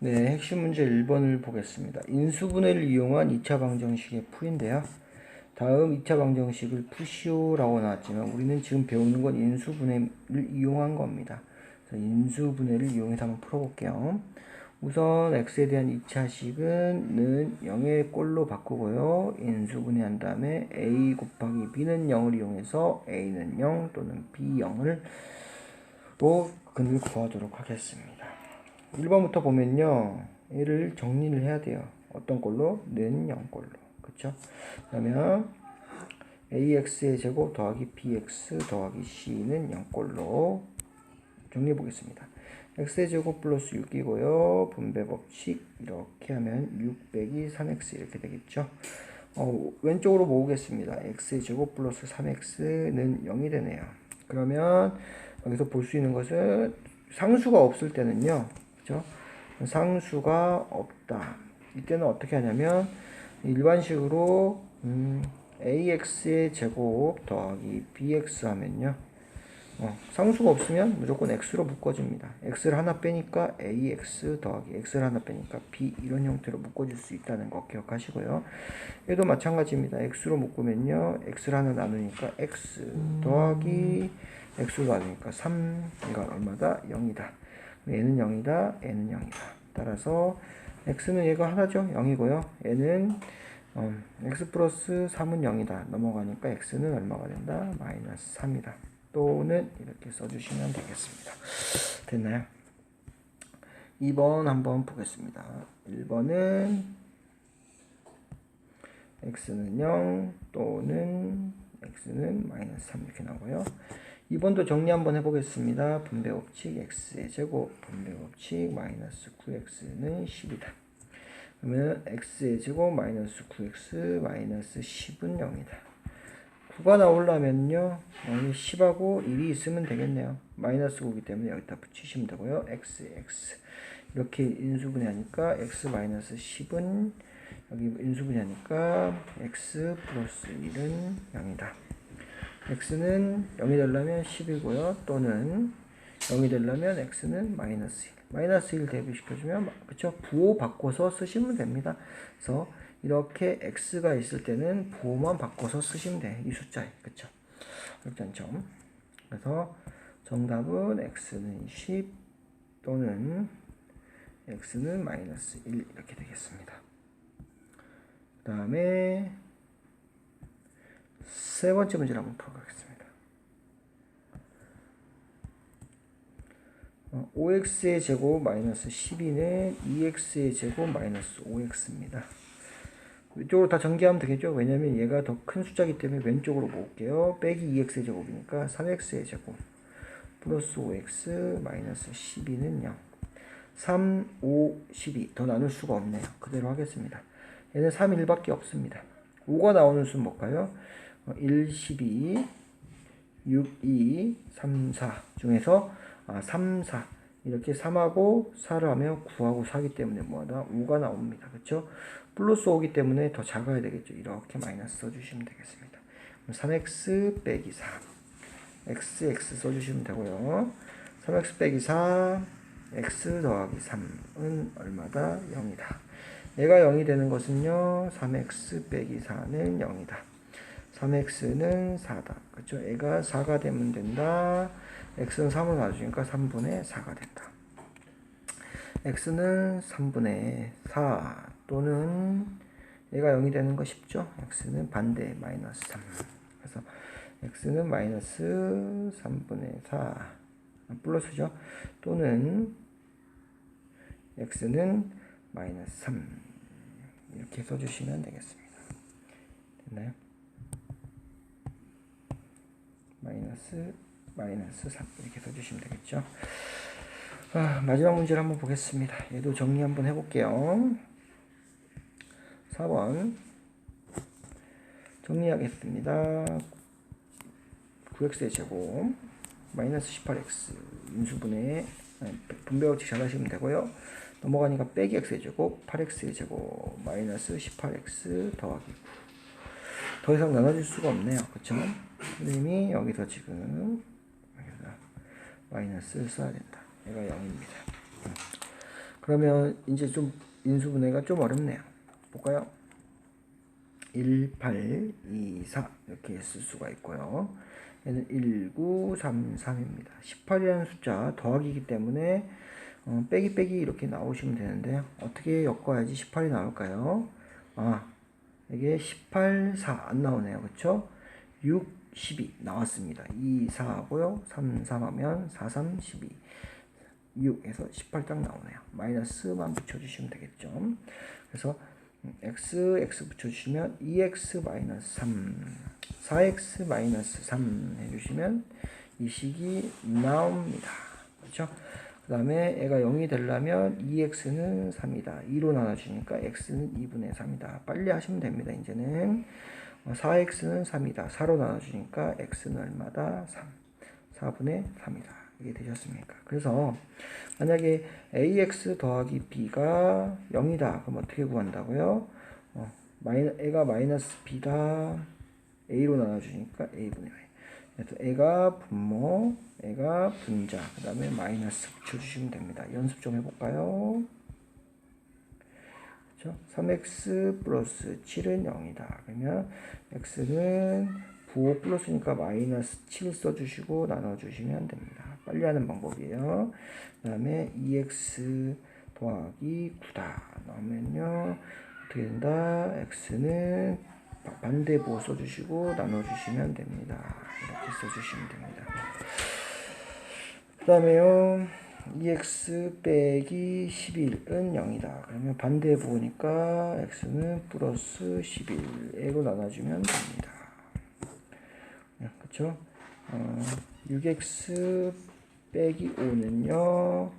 네, 핵심 문제 1번을 보겠습니다. 인수분해를 이용한 2차 방정식의 풀인데요. 다음 2차 방정식을 푸시오라고 나왔지만 우리는 지금 배우는 건 인수분해를 이용한 겁니다. 인수분해를 이용해서 한번 풀어볼게요. 우선 x에 대한 2차식은 는 0의 꼴로 바꾸고요. 인수분해한 다음에 a 곱하기 b는 0을 이용해서 a는 0 또는 b 0을 로 근을 구하도록 하겠습니다. 1번부터 보면요. 얘를 정리를 해야 돼요. 어떤 꼴로? 는 0꼴로. 그쵸? 그러면 ax의 제곱 더하기 bx 더하기 c는 0꼴로 정리해 보겠습니다. x의 제곱 플러스 6이고요. 분배 법칙 이렇게 하면 6 빼기 3x 이렇게 되겠죠. 어, 왼쪽으로 모으겠습니다. x의 제곱 플러스 3x는 0이 되네요. 그러면 여기서 볼 수 있는 것은 상수가 없을 때는요. 그죠? 상수가 없다. 이때는 어떻게 하냐면 일반식으로 음, ax의 제곱 더하기 bx 하면요. 어, 상수가 없으면 무조건 x로 묶어줍니다. x를 하나 빼니까 ax 더하기 x를 하나 빼니까 b 이런 형태로 묶어줄 수 있다는 거 기억하시고요. 얘도 마찬가지입니다. x로 묶으면요. x를 하나 나누니까 x 더하기 x로 나누니까 3가 얼마다? 0이다. 얘는 0이다. 얘는 0이다. 따라서 x는 얘가 하나죠. 0이고요. 얘는 어, x 플러스 3은 0이다. 넘어가니까 x는 얼마가 된다? 마이너스 3이다. 또는 이렇게 써주시면 되겠습니다. 됐나요? 2번 한번 보겠습니다. 1번은 x는 0 또는 x는 마이너스 3 이렇게 나오고요. 2번도 정리 한번 해보겠습니다. 분배 법칙 x의 제곱 분배 법칙 마이너스 9x는 10이다. 그러면 x의 제곱 마이너스 9x 마이너스 10은 0이다. 9가 나오려면요. 여기 10하고 1이 있으면 되겠네요. 마이너스 9기 때문에 여기다 붙이시면 되고요. x, x. 이렇게 인수분해하니까 x 마이너스 10은 여기 인수분해하니까 x 플러스 1은 0이다. X는 0이 되려면 10이고요. 또는 0이 되려면 x는 마이너스 1. 마이너스 1 대비시켜주면 그쵸? 부호 바꿔서 쓰시면 됩니다. 그래서 이렇게 x가 있을 때는 부호만 바꿔서 쓰시면 돼. 이 숫자에. 그쵸? 어렵지 점 그래서 정답은 x는 10 또는 x는 마이너스 1 이렇게 되겠습니다. 그 다음에 세 번째 문제를 한번 풀어보겠습니다. 5x의 제곱 마이너스 12는 2x의 제곱 마이너스 5x입니다. 이쪽으로 다 전개하면 되겠죠? 왜냐면 얘가 더 큰 숫자이기 때문에 왼쪽으로 모을게요. 빼기 2x의 제곱이니까 3x의 제곱 플러스 5x 마이너스 12는 0. 3, 5, 12. 더 나눌 수가 없네요. 그대로 하겠습니다. 얘는 3, 1밖에 없습니다. 5가 나오는 수는 뭘까요? 1, 12, 6, 2, 3, 4 중에서 아, 3, 4 이렇게 3하고 4를 하면 9하고 4기 때문에 뭐하다? 5가 나옵니다. 그렇죠? 플러스 5기 때문에 더 작아야 되겠죠. 이렇게 마이너스 써주시면 되겠습니다. 3x 빼기 4 x, x 써주시면 되고요. 3x 빼기 4 x 더하기 3은 얼마다? 0이다. 얘가 0이 되는 것은요. 3x 빼기 4는 0이다. 3x는 4다. 그렇죠? 얘가 4가 되면 된다. x는 3을 놔주니까 3분의 4가 된다. x는 3분의 4 또는 얘가 0이 되는 거 쉽죠? x는 반대 마이너스 3 그래서 x는 마이너스 3분의 4 아, 플러스죠? 또는 x는 마이너스 3 이렇게 써주시면 되겠습니다. 됐나요? 마이너스 마이너스 3 이렇게 써주시면 되겠죠. 아, 마지막 문제를 한번 보겠습니다. 얘도 정리 한번 해볼게요. 4번 정리하겠습니다. 9x의 제곱 마이너스 18x 인수분해 분배 법칙 잘 하시면 되고요. 넘어가니까 빼기 x의 제곱 8x의 제곱 마이너스 18x 더하기 9. 더 이상 나눠줄 수가 없네요. 그쵸? 선생님이 여기서 지금 여기서 마이너스를 써야 된다. 얘가 0입니다. 그러면 이제 좀 인수분해가 좀 어렵네요. 볼까요? 1, 8, 2, 4 이렇게 쓸 수가 있고요. 얘는 1, 9, 3, 3입니다. 18이라는 숫자 더하기이기 때문에 어, 빼기 빼기 이렇게 나오시면 되는데 어떻게 엮어야지 18이 나올까요? 아 이게 18, 4 안 나오네요. 그쵸? 6, 12 나왔습니다. 2, 4 하고요. 3, 3 하면 4, 3, 12 6에서 18 딱 나오네요. 마이너스만 붙여주시면 되겠죠. 그래서 x, x 붙여주시면 2x 마이너스 3, 4x 마이너스 3 해주시면 이 식이 나옵니다. 그렇죠? 그 다음에 애가 0이 되려면 2x는 3이다. 2로 나눠주니까 x는 2분의 3이다. 빨리 하시면 됩니다. 이제는 4x는 3이다. 4로 나눠주니까 x는 얼마다? 3. 4분의 3이다. 이게 되셨습니까? 그래서 만약에 ax 더하기 b가 0이다. 그럼 어떻게 구한다고요? 어, 마이너, a가 마이너스 b다. a로 나눠주니까 a분의 y. 그래서 a가 분모, a가 분자, 그 다음에 마이너스 붙여주시면 됩니다. 연습 좀 해볼까요? 그렇죠? 3x 플러스 7은 0이다. 그러면 x는 부호 플러스니까 마이너스 7 써주시고 나눠주시면 됩니다. 빨리 하는 방법이에요. 그 다음에 2x 더하기 9다. 넣으면요. 어떻게 된다? x는 반대 부호 써주시고 나눠주시면 됩니다. 이렇게 써주시면 됩니다. 그 다음에요. 2x 빼기 11은 0이다. 그러면 반대 부호니까 x는 플러스 11에로 나눠주면 됩니다. 그렇죠? 어, 6x 빼기 5는요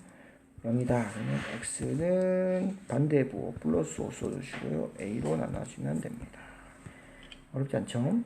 0이다. 그러면 x는 반대부 플러스 5 써주시고요. a로 나눠주면 됩니다. 어렵지 않죠?